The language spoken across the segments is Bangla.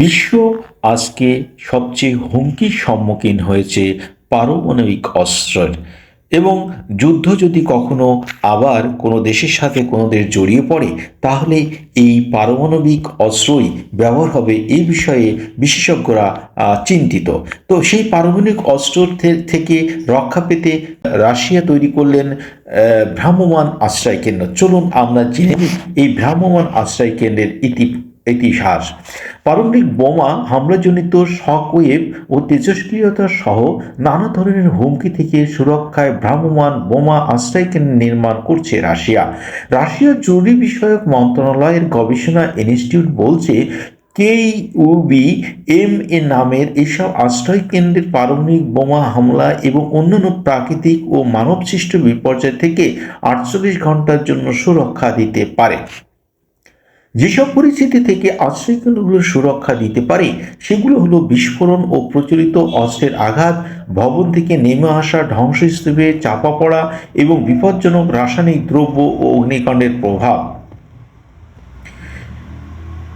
বিশ্ব আজকে সবচেয়ে হুমকির সম্মুখীন হয়েছে পারমাণবিক অস্ত্রের এবং যুদ্ধ যদি কখনো আবার কোনো দেশের সাথে কোনো দেশ জড়িয়ে পড়ে, তাহলে এই পারমাণবিক অস্ত্রই ব্যবহার হবে এই বিষয়ে বিশেষজ্ঞরা চিন্তিত। তো সেই পারমাণবিক অস্ত্র থেকে রক্ষা পেতে রাশিয়া তৈরি করলেন ভ্রাম্যমান আশ্রয় কেন্দ্র চলুন আমরা জেনে এই ভ্রাম্যমান আশ্রয় কেন্দ্রের ইতি ইতিহাস। পারমাণবিক বোমা হামলাজনিত শকওয়েভ ও তেজস্ক্রিয়তা সহ নানা ধরনের হুমকি থেকে সুরক্ষায় ভ্রাম্যমান বোমা আশ্রয়কেন্দ্র নির্মাণ করছে রাশিয়া। রাশিয়ার জরুরি বিষয়ক মন্ত্রণালয়ের গবেষণা ইনস্টিটিউট বলছে, কেইউবি এম এ নামের এসব আশ্রয় কেন্দ্রের পারমাণবিক বোমা হামলা এবং অন্যান্য প্রাকৃতিক ও মানবসৃষ্ট বিপর্যয় থেকে আটচল্লিশ ঘণ্টার জন্য সুরক্ষা দিতে পারে। যেসব পরিস্থিতি থেকে আশ্রয়কেন্দ্রগুলো সুরক্ষা দিতে পারে, সেগুলো হলো বিস্ফোরণ ও প্রচলিত অস্ত্রের আঘাত, ভবন থেকে নেমে আসা ধ্বংসস্তূপে চাপা পড়া এবং বিপজ্জনক রাসায়নিক দ্রব্য ও অগ্নিকাণ্ডের প্রভাব।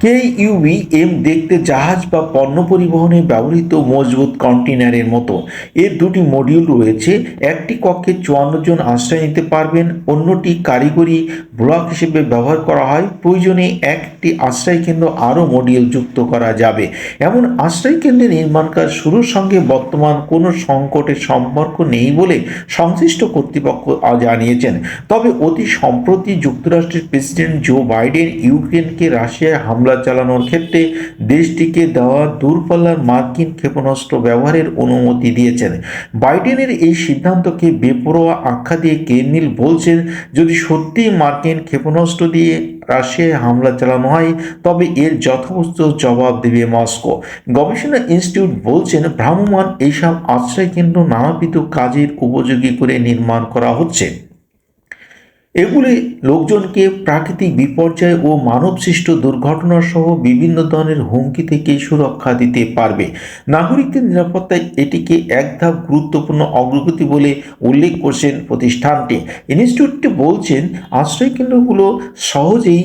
কে ইউভি এম দেখতে জাহাজ বা পণ্য পরিবহনে ব্যবহৃত মজবুত কন্টেনারের মতো। এর দুটি মডিউল রয়েছে। একটি কক্ষে চুয়ান্ন জন আশ্রয় নিতে পারবেন, অন্যটি কারিগরি ব্লক হিসেবে ব্যবহার করা হয়। প্রয়োজনে একটি আশ্রয় কেন্দ্র আরও মডিউল যুক্ত করা যাবে। এমন আশ্রয় কেন্দ্রের নির্মাণ কাজ শুরুর সঙ্গে বর্তমান কোনো সংকটের সম্পর্ক নেই বলে সংশ্লিষ্ট কর্তৃপক্ষ জানিয়েছেন। তবে অতি সম্প্রতি যুক্তরাষ্ট্রের প্রেসিডেন্ট জো বাইডেন ইউক্রেনকে রাশিয়ায় হামলা চালানোর ক্ষেত্রে দেশটিকে দেওয়া দূরপাল্লার মার্কিন ক্ষেপণাস্ত্র ব্যবহারের অনুমতি দিয়েছেন। বাইডেনের এই সিদ্ধান্তকে বেপরোয়া আখ্যা দিয়ে কেরনিল বলছেন, যদি সত্যিই মার্কিন ক্ষেপণাস্ত্র দিয়ে রাশিয়ায় হামলা চালানো হয়, তবে এর যথোচিত জবাব দেবে মস্কো। গবেষণা ইনস্টিটিউট বলছেন, ভ্রাম্যমাণ এইসব আশ্রয় কেন্দ্র নানাবিধ কাজের উপযোগী করে নির্মাণ করা হচ্ছে। এগুলি লোকজনকে প্রাকৃতিক বিপর্যয় ও মানবসৃষ্ট দুর্ঘটনা সহ বিভিন্ন ধরনের হুমকি থেকে সুরক্ষা দিতে পারবে। নাগরিকদের নিরাপত্তায় এটিকে এক ধাপ গুরুত্বপূর্ণ অগ্রগতি বলে উল্লেখ করছেন প্রতিষ্ঠানটি। ইনস্টিটিউটটি বলছেন, আশ্রয়কেন্দ্রগুলো সহজেই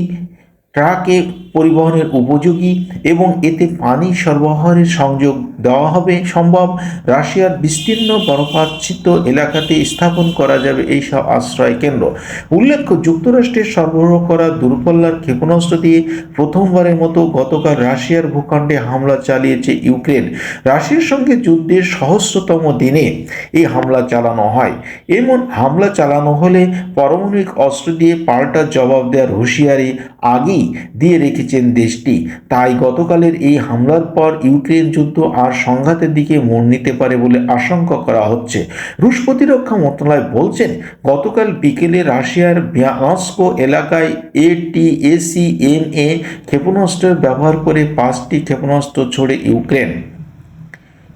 ট্রাকে পরিবহনের উপযোগী এবং এতে পানি সরবরাহের সংযোগ দেওয়া হবে সম্ভব। রাশিয়ার বিস্তীর্ণ বরফাচ্ছিত এলাকাতে স্থাপন করা যাবে এই সব আশ্রয় কেন্দ্র। উল্লেখ্য, যুক্তরাষ্ট্রের সরবরাহ করা দূরপাল্লার ক্ষেপণাস্ত্র দিয়ে প্রথমবারের মতো গতকাল রাশিয়ার ভূখণ্ডে হামলা চালিয়েছে ইউক্রেন। রাশিয়ার সঙ্গে যুদ্ধের সহস্রতম দিনে এই হামলা চালানো হয়। এমন হামলা চালানো হলে পারমাণবিক অস্ত্র দিয়ে পাল্টা জবাব দেওয়ার হুঁশিয়ারি আগেই দিয়ে রেখেছেন দেশটি। তাই গতকালের এই হামলার পর ইউক্রেন যুদ্ধ আর সংঘাতের দিকে মোড় নিতে পারে বলে আশঙ্কা করা হচ্ছে। রুশ প্রতিরক্ষা মন্ত্রণালয় বলছেন, গতকাল বিকেলে রাশিয়ার ব্যানস্কো এলাকায় এটিএসিএমএ ক্ষেপণাস্ত্র ব্যবহার করে পাঁচটি ক্ষেপণাস্ত্র ছড়ে ইউক্রেন।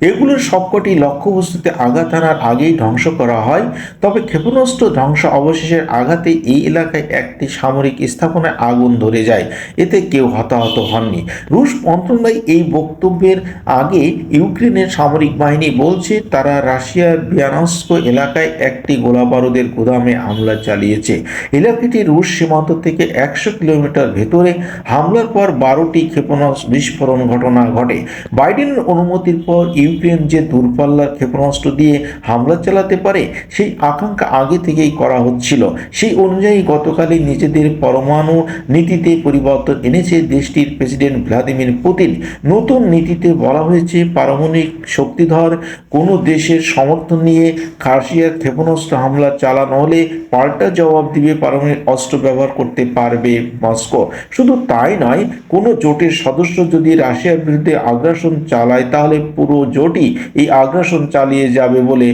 এগুলোর সবকটি লক্ষ্যবস্তুতে আঘাত হানার আগেই ধ্বংস করা হয়। তবে ক্ষেপণাস্ত্র ধ্বংস অবশেষের আঘাতে এই এলাকায় একটি সামরিক স্থাপনায় আগুন ধরে যায়। এতে কেউ হতাহত হননি। রুশ মন্ত্রণালয় এই বক্তব্যের আগে ইউক্রেনের সামরিক বাহিনী বলছে, তারা রাশিয়ার বিয়ানস্ক এলাকায় একটি গোলাবারুদের গুদামে হামলা চালিয়েছে। এলাকাটি রুশ সীমান্ত থেকে একশো কিলোমিটার ভেতরে হামলার পর বারোটি ক্ষেপণাস্ত্র বিস্ফোরণ ঘটনা ঘটে। বাইডেনের অনুমতির পর ইউক্রেন যে দূরপাল্লার ক্ষেপণাস্ত্র দিয়ে হামলা চালাতে পারে, সেই আকাঙ্ক্ষা আগে থেকেই করা হচ্ছিল। সেই অনুযায়ী গতকালই নিজেদের পরমাণু নীতিতে পরিবর্তন এনেছে দেশটির প্রেসিডেন্ট ভ্লাদিমির পুতিন। নতুন নীতিতে বলা হয়েছে, পারমাণবিক শক্তিধর কোনো দেশের সমর্থন নিয়ে রাশিয়ার ক্ষেপণাস্ত্র হামলা চালানো হলে পাল্টা জবাব দিবে পারমাণবিক অস্ত্র ব্যবহার করতে পারবে মস্কো। শুধু তাই নয়, কোনো জোটের সদস্য যদি রাশিয়ার বিরুদ্ধে আগ্রাসন চালায়, তাহলে পুরো জোটই এই আগ্রাসন চালিয়ে যাবে বলে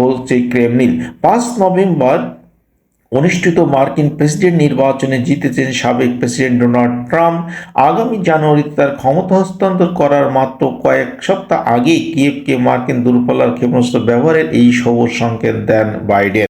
বলছে ক্রেমলিন। পাঁচ নভেম্বর অনুষ্ঠিত মার্কিন প্রেসিডেন্ট নির্বাচনে জিতেছেন সাবেক প্রেসিডেন্ট ডোনাল্ড ট্রাম্প। আগামী জানুয়ারিতে তার ক্ষমতা হস্তান্তর করার মাত্র কয়েক সপ্তাহ আগেই কিয়েভকে মার্কিন দূরপাল্লার ক্ষেপণাস্ত্র ব্যবহারের এই সবুজ সংকেত দেন বাইডেন।